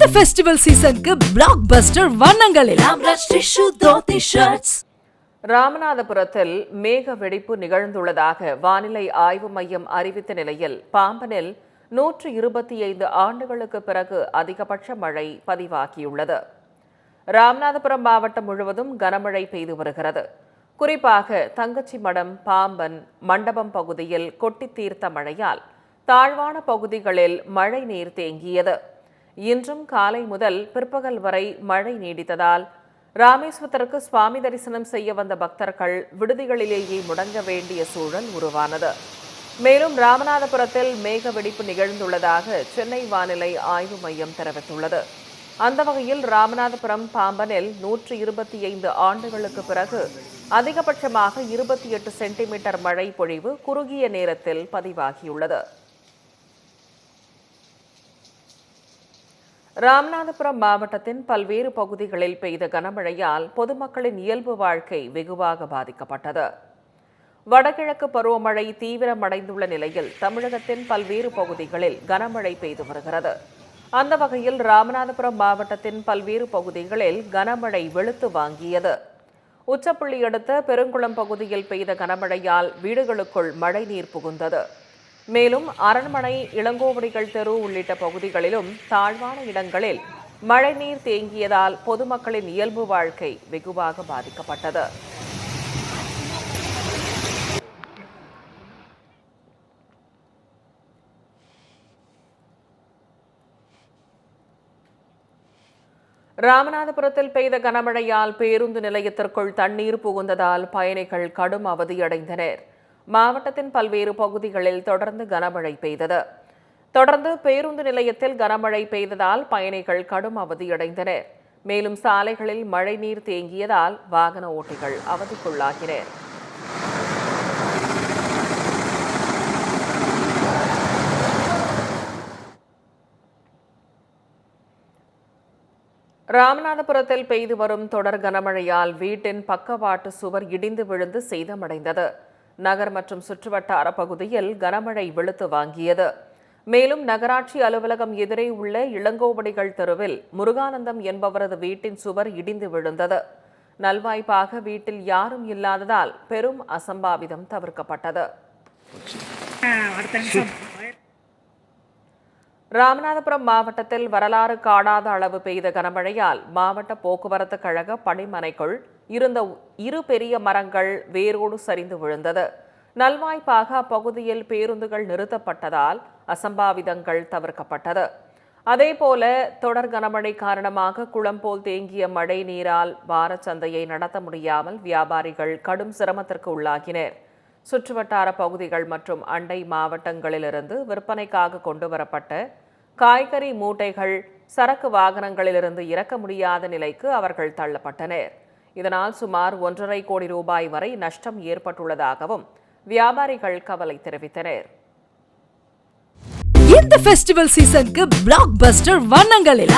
இந்த ஃபெஸ்டிவல் சீசனுக்கு பிளாக் பஸ்டர் வண்ணங்களில் ராமநாதபுரத்தில் மேக வெடிப்பு நிகழ்ந்துள்ளதாக வானிலை ஆய்வு மையம் அறிவித்த நிலையில் பாம்பனில் நூற்று இருபத்தி ஐந்து ஆண்டுகளுக்கு பிறகு அதிகபட்ச மழை பதிவாகியுள்ளது. ராமநாதபுரம் மாவட்டம் முழுவதும் கனமழை பெய்து வருகிறது. குறிப்பாக தங்கச்சி மடம் பாம்பன் மண்டபம் பகுதியில் கொட்டி தீர்த்த மழையால் தாழ்வான பகுதிகளில் மழை நீர் தேங்கியது. இன்றும் காலை முதல் பிற்பகல் வரை மழை நீடித்ததால் ராமேஸ்வரத்திற்கு சுவாமி தரிசனம் செய்ய வந்த பக்தர்கள் விடுதிகளிலேயே முடங்க வேண்டிய சூழல் உருவானது. மேலும் ராமநாதபுரத்தில் மேக வெடிப்பு நிகழ்ந்துள்ளதாக சென்னை வானிலை ஆய்வு மையம் தெரிவித்துள்ளது. அந்த வகையில் ராமநாதபுரம் பாம்பனில் நூற்று இருபத்தி ஐந்து ஆண்டுகளுக்கு பிறகு அதிகபட்சமாக இருபத்தி எட்டு சென்டிமீட்டர் மழை பொழிவு குறுகிய நேரத்தில் பதிவாகியுள்ளது. ராமநாதபுரம் மாவட்டத்தின் பல்வேறு பகுதிகளில் பெய்த கனமழையால் பொதுமக்களின் இயல்பு வாழ்க்கை வெகுவாக பாதிக்கப்பட்டது. வடகிழக்கு பருவமழை தீவிரமடைந்துள்ள நிலையில் தமிழகத்தின் பல்வேறு பகுதிகளில் கனமழை பெய்து வருகிறது. அந்த வகையில் ராமநாதபுரம் மாவட்டத்தின் பல்வேறு பகுதிகளில் கனமழை வெளுத்து வாங்கியது. உச்சப்புள்ளி அடுத்த பெருங்குளம் பகுதியில் பெய்த கனமழையால் வீடுகளுக்குள் மழைநீர் புகுந்தது. மேலும் அரண்மனை இளங்கோவடிகள் தெரு உள்ளிட்ட பகுதிகளிலும் தாழ்வான இடங்களில் மழைநீர் தேங்கியதால் பொதுமக்களின் இயல்பு வாழ்க்கை வெகுவாக பாதிக்கப்பட்டது. ராமநாதபுரத்தில் பெய்த கனமழையால் பேருந்து நிலையத்திற்குள் தண்ணீர் புகுந்ததால் பயணிகள் கடும் அவதியடைந்தனர். மாவட்டத்தின் பல்வேறு பகுதிகளில் தொடர்ந்து கனமழை பெய்தது. தொடர்ந்து பேருந்து நிலையத்தில் கனமழை பெய்ததால் பயணிகள் கடும் அவதியடைந்தனர். மேலும் சாலைகளில் மழைநீர் தேங்கியதால் வாகன ஓட்டிகள் அவதிக்குள்ளாகினர். ராமநாதபுரத்தில் பெய்து வரும் தொடர் கனமழையால் வீட்டின் பக்கவாட்டு சுவர் இடிந்து விழுந்து சேதமடைந்தது. நகர் மற்றும் சுற்றுவட்டார பகுதியில் கனமழை வெளுத்து வாங்கியது. மேலும் நகராட்சி அலுவலகம் எதிரே உள்ள இளங்கோவடிகள் தெருவில் முருகானந்தம் என்பவரது வீட்டின் சுவர் இடிந்து விழுந்தது. நல்வாய்ப்பாக வீட்டில் யாரும் இல்லாததால் பெரும் அசம்பாவிதம் தவிர்க்கப்பட்டது. ராமநாதபுரம் மாவட்டத்தில் வரலாறு காணாத அளவு பெய்த கனமழையால் மாவட்ட போக்குவரத்து கழக பணிமனைக்குள் இருந்த இரு பெரிய மரங்கள் வேரோடு சரிந்து விழுந்தது. நல்வாய்ப்பாக அப்பகுதியில் பேருந்துகள் நிறுத்தப்பட்டதால் அசம்பாவிதங்கள் தவிர்க்கப்பட்டது. அதேபோல தொடர் கனமழை காரணமாக குளம் போல் தேங்கிய மழை நீரால் வாரச்சந்தையை நடத்த முடியாமல் வியாபாரிகள் கடும் சிரமத்திற்கு உள்ளாகினர். சுற்றுவட்டார பகுதிகள் மற்றும் அண்டை மாவட்டங்களிலிருந்து விற்பனைக்காக கொண்டு வரப்பட்ட காய்கறி மூட்டைகள் சரக்கு வாகனங்களிலிருந்து இறக்க முடியாத நிலைக்கு அவர்கள் தள்ளப்பட்டனர். இதனால் சுமார் ஒன்றரை கோடி ரூபாய் வரை நஷ்டம் ஏற்பட்டுள்ளதாகவும் வியாபாரிகள் கவலை தெரிவித்தனர். இந்த ஃபெஸ்டிவல் சீசனுக்கு பிளாக் பஸ்டர் வண்ணங்களில்